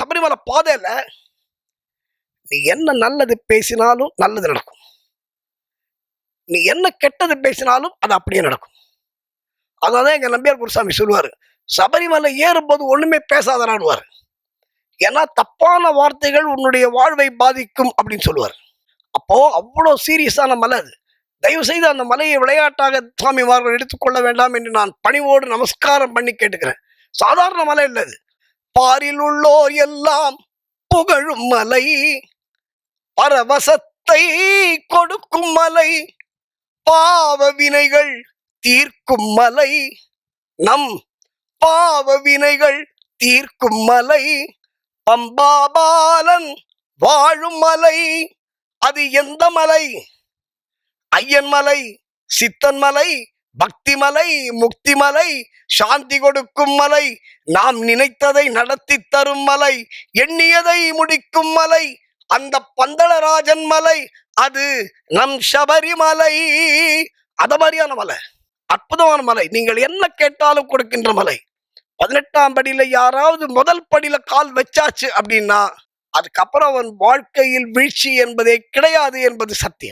சபரிமலை பாதையில் நீ என்ன நல்லது பேசினாலும் நல்லது நடக்கும். நீ என்ன கெட்டது பேசினாலும் அது அப்படியே நடக்கும். அதான் எங்கள் நம்பியார் குருசாமி சொல்லுவாரு சபரிமலை ஏறும்போது ஒன்றுமே பேசாதனாடுவார் ஏன்னா தப்பான வார்த்தைகள் உன்னுடைய வாழ்வை பாதிக்கும் அப்படின்னு சொல்லுவார். அப்போ அவ்வளோ சீரியஸான மலை அது. தயவு செய்து அந்த மலையை விளையாட்டாக சுவாமிமார்கள் எடுத்துக்கொள்ள வேண்டாம் என்று நான் பணிவோடு நமஸ்காரம் பண்ணி கேட்டுக்கிறேன். சாதாரண மலை இல்லை அது. பாரில் உள்ளோர் எல்லாம் புகழும் மலை. பரவசத்தை கொடுக்கும் மலை. பாவ வினைகள் தீர்க்கும் மலை. நம் பாவ வினைகள் தீர்க்கும் மலை. பம்பாபாலன் வாழும் மலை. அது எந்த மலை? ஐயன் மலை சித்தன் மலை பக்தி மலை முக்தி மலை சாந்தி கொடுக்கும் மலை நாம் நினைத்ததை நடத்தி தரும் மலை எண்ணியதை முடிக்கும் மலை அந்த பந்தளராஜன் மலை அது நம் சபரிமலை. அத மாதிரியான மலை அற்புதமான மலை நீங்கள் என்ன கேட்டாலும் கொடுக்கின்ற மலை. பதினெட்டாம் படியில யாராவது முதல் படியில கால் வச்சாச்சு அப்படின்னா அதுக்கப்புறம் அவன் வாழ்க்கையில் வீழ்ச்சி என்பதே கிடையாது என்பது சத்தியம்.